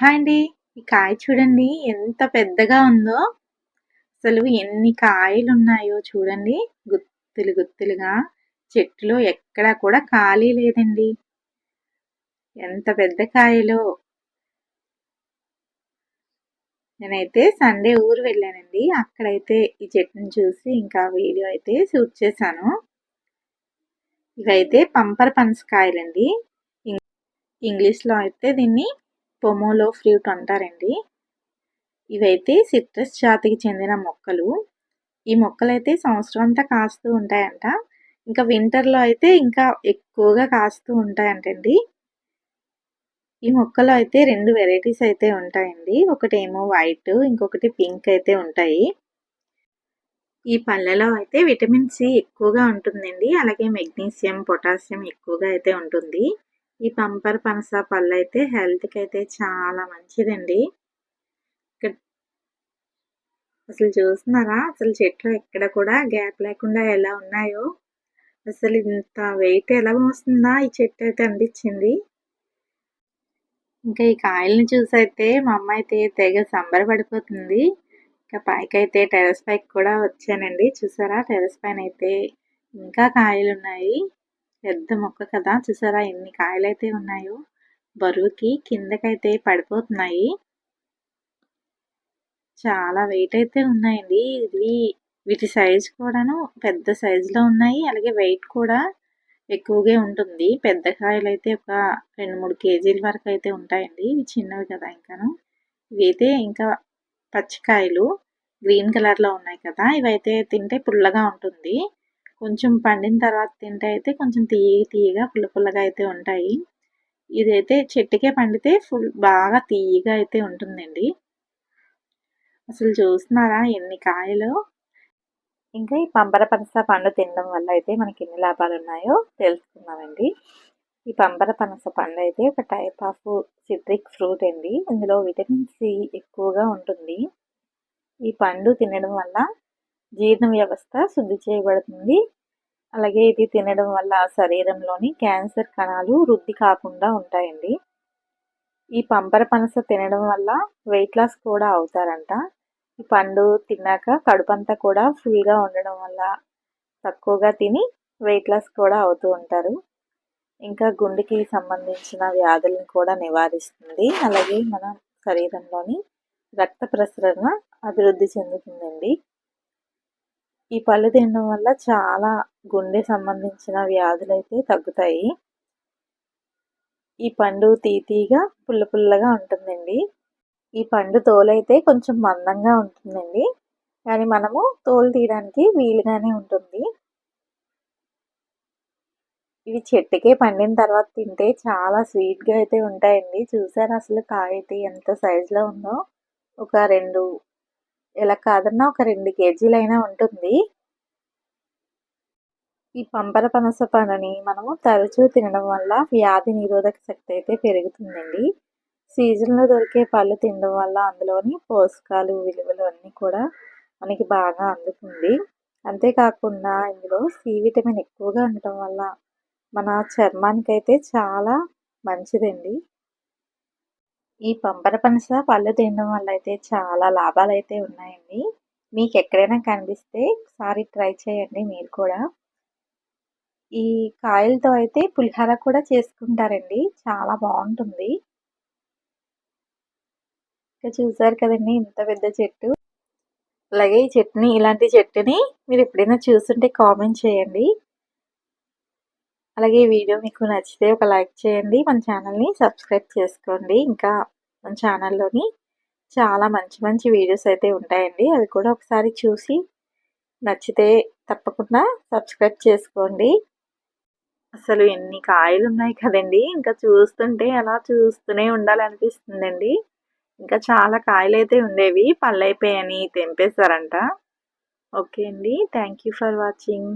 Hi అండి. ఈ కాయ చూడండి ఎంత పెద్దగా ఉందో. అసలు ఎన్ని కాయలు ఉన్నాయో చూడండి. గుత్తులు గుత్తులుగా చెట్టులో ఎక్కడా కూడా ఖాళీ లేదండి. ఎంత పెద్ద కాయలో. నేనైతే సండే ఊరు వెళ్ళానండి. అక్కడైతే ఈ చెట్టుని చూసి ఇంకా వీడియో అయితే షూట్ చేశాను. ఇవైతే పంపర్ పనసకాయలండి ఇంగ్లీష్లో అయితే దీన్ని పొమోలో ఫ్రూట్ అంటారండి. ఇవైతే సిట్రస్ జాతికి చెందిన మొక్కలు. ఈ మొక్కలు అయితే సంవత్సరం అంతా కాస్తూ ఉంటాయంట. ఇంకా వింటర్లో అయితే ఇంకా ఎక్కువగా కాస్తూ ఉంటాయంటండి. ఈ మొక్కలో అయితే రెండు వెరైటీస్ అయితే ఉంటాయండి. ఒకటి ఏమో వైట్ ఇంకొకటి పింక్ అయితే ఉంటాయి. ఈ పళ్ళలో అయితే విటమిన్ సి ఎక్కువగా ఉంటుందండి. అలాగే మెగ్నీషియం పొటాషియం ఎక్కువగా అయితే ఉంటుంది. ఈ పంపర్ పనస పళ్ళు అయితే హెల్త్కి అయితే చాలా మంచిదండి. అసలు చూస్తున్నారా? అసలు చెట్లు ఎక్కడ కూడా గ్యాప్ లేకుండా ఎలా ఉన్నాయో? అసలు ఇంత వెయిట్ ఎలా మోస్తుందా? ఈ చెట్టు అయితే అనిపించింది. ఇంకా ఈ కాయల్ని చూసైతే మా అమ్మ అయితే తెగ సంబరపడిపోతుంది ఇంకా పైకి అయితే టెరస్ పైకి కూడా వచ్చానండి. చూసారా? టెరస్ పైన అయితే ఇంకా కాయలు ఉన్నాయి పెద్ద మొక్క కదా. చూసారా ఎన్ని కాయలు అయితే ఉన్నాయో. బరువుకి కిందకైతే పడిపోతున్నాయి. చాలా వెయిట్ అయితే ఉన్నాయండి. ఇవి వీటి సైజ్ కూడాను పెద్ద సైజులో ఉన్నాయి. అలాగే వెయిట్ కూడా ఎక్కువగా ఉంటుంది. పెద్ద కాయలు అయితే ఒక రెండు మూడు కేజీల వరకు అయితే ఉంటాయండి. ఇవి చిన్నవి కదా ఇంకాను. ఇవైతే ఇంకా పచ్చికాయలు గ్రీన్ కలర్లో ఉన్నాయి కదా. ఇవైతే తింటే పుల్లగా ఉంటుంది. కొంచెం పండిన తర్వాత తింటే అయితే కొంచెం తీయ తీయగా పుల్ల పుల్లగా అయితే ఉంటాయి. ఇదైతే చెట్టుకే పండితే ఫుల్ బాగా తీయగా అయితే ఉంటుందండి. అసలు చూస్తున్నారా ఎన్ని కాయలు? ఇంకా ఈ పంపర పనస పండు తినడం వల్ల అయితే మనకి ఎన్ని లాభాలు ఉన్నాయో తెలుసుకుందామండి. ఈ పంపర పనస పండు అయితే ఒక టైప్ ఆఫ్ సిట్రిక్ ఫ్రూట్ అండి. ఇందులో విటమిన్ సి ఎక్కువగా ఉంటుంది. ఈ పండు తినడం వల్ల జీర్ణ వ్యవస్థ శుద్ధి చేయబడుతుంది. అలాగే ఇది తినడం వల్ల శరీరంలోని క్యాన్సర్ కణాలు వృద్ధి కాకుండా ఉంటాయండి. ఈ పంపర పనస తినడం వల్ల వెయిట్ లాస్ కూడా అవుతారంట. ఈ పండు తిన్నాక కడుపంతా కూడా ఫుల్గా ఉండడం వల్ల తక్కువగా తిని వెయిట్ లాస్ కూడా అవుతూ ఉంటారు. ఇంకా గుండెకి సంబంధించిన వ్యాధులను కూడా నివారిస్తుంది. అలాగే మన శరీరంలోని రక్త ప్రసరణ అభివృద్ధి చెందుతుందండి. ఈ పళ్ళు తినడం వల్ల చాలా గుండె సంబంధించిన వ్యాధులు అయితే తగ్గుతాయి. ఈ పండు తీతీగా పుల్ల పుల్లగా ఉంటుందండి. ఈ పండు తోలు అయితే కొంచెం మందంగా ఉంటుందండి. కానీ మనము తోలు తీయడానికి వీలుగానే ఉంటుంది. ఇవి చెట్టుకే పండిన తర్వాత తింటే చాలా స్వీట్గా అయితే ఉంటాయండి. చూసారు అసలు కాయ అయితే ఎంత సైజులో ఉందో? ఒక రెండు ఎలా కాదన్నా ఒక రెండు కేజీలైనా ఉంటుంది. ఈ పంపర పనస పనని మనము తరచూ తినడం వల్ల వ్యాధి నిరోధక శక్తి అయితే పెరుగుతుందండి. సీజన్లో దొరికే పళ్ళు తినడం వల్ల అందులోని పోషకాలు విలువలు అన్నీ కూడా మనకి బాగా అందుతుంది. అంతేకాకుండా ఇందులో సి విటమిన్ ఎక్కువగా ఉండటం వల్ల మన చర్మానికి అయితే చాలా మంచిదండి. ఈ పంపర పనస పళ్ళు తినడం వల్ల అయితే చాలా లాభాలు అయితే ఉన్నాయండి. మీకు ఎక్కడైనా కనిపిస్తే ఒకసారి ట్రై చేయండి మీరు కూడా. ఈ కాయలతో అయితే పులిహోర కూడా చేసుకుంటారండి. చాలా బాగుంటుంది. ఇంకా చూసారు కదండి ఇంత పెద్ద చెట్టు. అలాగే ఈ చెట్టుని ఇలాంటి చెట్టుని మీరు ఎప్పుడైనా చూస్తుంటే కామెంట్ చేయండి. అలాగే ఈ వీడియో మీకు నచ్చితే ఒక లైక్ చేయండి మన ఛానల్ని సబ్స్క్రైబ్ చేసుకోండి. ఇంకా మన ఛానల్లోని చాలా మంచి మంచి వీడియోస్ అయితే ఉంటాయండి. అవి కూడా ఒకసారి చూసి నచ్చితే తప్పకుండా సబ్స్క్రైబ్ చేసుకోండి. అసలు ఎన్ని కాయలు ఉన్నాయి కదండి. ఇంకా చూస్తుంటే అలా చూస్తూనే ఉండాలనిపిస్తుందండి. ఇంకా చాలా కాయలు అయితే ఉండేవి. పళ్ళు అయిపోయాయని తెంపేశారంట. ఓకే అండి. Thank you for watching.